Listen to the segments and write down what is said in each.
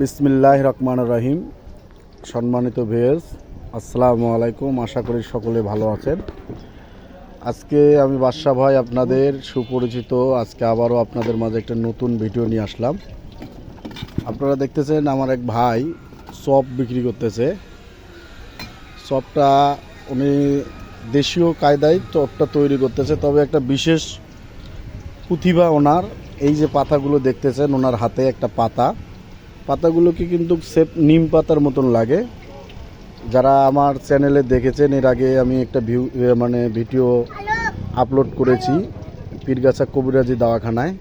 বিসমিল্লাহ রহমান রহিম। সম্মানিত ভেজ আসসালামু আলাইকুম। আশা করি সকলে ভালো আছেন। আজকে আমি বাদশা ভাই আপনাদের সুপরিচিত, আজকে আবারও আপনাদের মাঝে একটা নতুন ভিডিও নিয়ে আসলাম। আপনারা দেখতেছেন আমার এক ভাই চপ বিক্রি করতেছে। চপটা উনি দেশীয় কায়দায় চপটা তৈরি করতেছে, তবে একটা বিশেষ প্রতিভা ওনার এই যে পাতাগুলো দেখতেছেন, ওনার হাতে একটা পাতা। পাতাগুলোকে কিন্তু সেপ নিম পাতার মতন লাগে। যারা আমার চ্যানেলে দেখেছেন, এর আগে আমি একটা ভিউ মানে ভিডিও আপলোড করেছি, পীরগাছা কবিরাজি দাওয়াখানায়।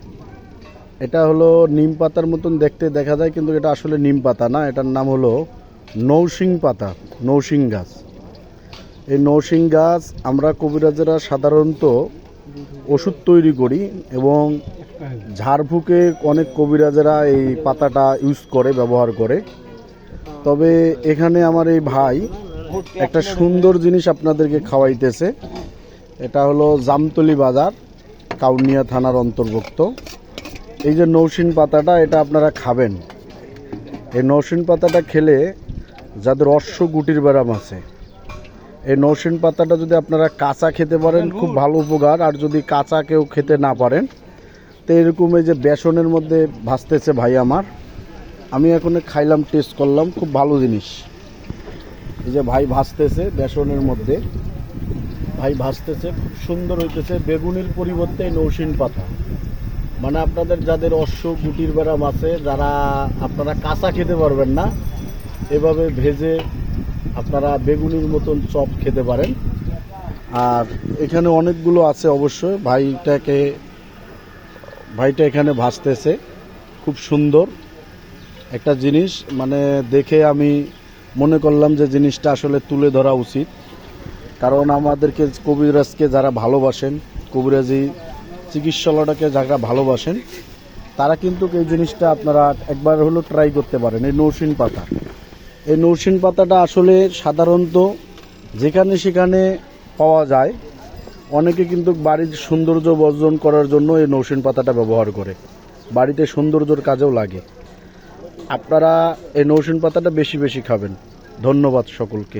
এটা হলো নিম পাতার মতন দেখতে দেখা যায়, কিন্তু এটা আসলে নিম পাতা না। এটার নাম হলো নৌসিং পাতা নৌসিং গাছ। এই নৌসিং গাছ আমরা কবিরাজেরা সাধারণত ওষুধ তৈরি করি এবং ঝাড়ফুঁকে অনেক কবিরাজেরা এই পাতাটা ইউজ করে, ব্যবহার করে। তবে এখানে আমার এই ভাই একটা সুন্দর জিনিস আপনাদেরকে খাওয়াইতেছে। এটা হলো জামতলি বাজার, কাউনিয়া থানার অন্তর্ভুক্ত। এই যে নৌসিন পাতাটা, এটা আপনারা খাবেন। এই নৌসিন পাতাটা খেলে যাদের অশ্ব গুটির ব্যারাম আছে এই নৌসিন পাতাটা যদি আপনারা কাঁচা খেতে পারেন খুব ভালো উপকার। আর যদি কাঁচা কেউ খেতে না পারেন তো এরকম এই যে বেসনের মধ্যে ভাসতেছে ভাই আমার আমি এখন খাইলাম টেস্ট করলাম খুব ভালো জিনিস। এই যে ভাই ভাসতেছে বেসনের মধ্যে। ভাই ভাসতেছে খুব সুন্দর হইতেছে বেগুনের পরিবর্তে এই নৌসিন পাতা। মানে আপনাদের যাদের অশ্ব গুটির ব্যারাম আছে যারা আপনারা কাঁচা খেতে পারবেন না এভাবে ভেজে আপনারা বেগুনির মতন চপ খেতে পারেন। আর এখানে অনেকগুলো আছে অবশ্যই। ভাইটাকে, ভাইটা এখানে ভাসতেছে খুব সুন্দর একটা জিনিস। মানে দেখে আমি মনে করলাম যে জিনিসটা আসলে তুলে ধরা উচিত। কারণ আমাদেরকে কবিরাজকে যারা ভালোবাসেন, কবিরাজি চিকিৎসালয়টাকে যারা ভালোবাসেন, তারা কিন্তু এই জিনিসটা আপনারা একবার হলো ট্রাই করতে পারেন। এই নৌসিন পাতা এই নরসিন পাতাটা আসলে সাধারণত যেখানে সেখানে পাওয়া যায়। অনেকে কিন্তু বাড়ির সৌন্দর্য বর্জন করার জন্য এই নরসিন পাতাটা ব্যবহার করে। বাড়িতে সৌন্দর্যর কাজেও লাগে। আপনারা এই নরসিন পাতাটা বেশি বেশি খাবেন। ধন্যবাদ সকলকে।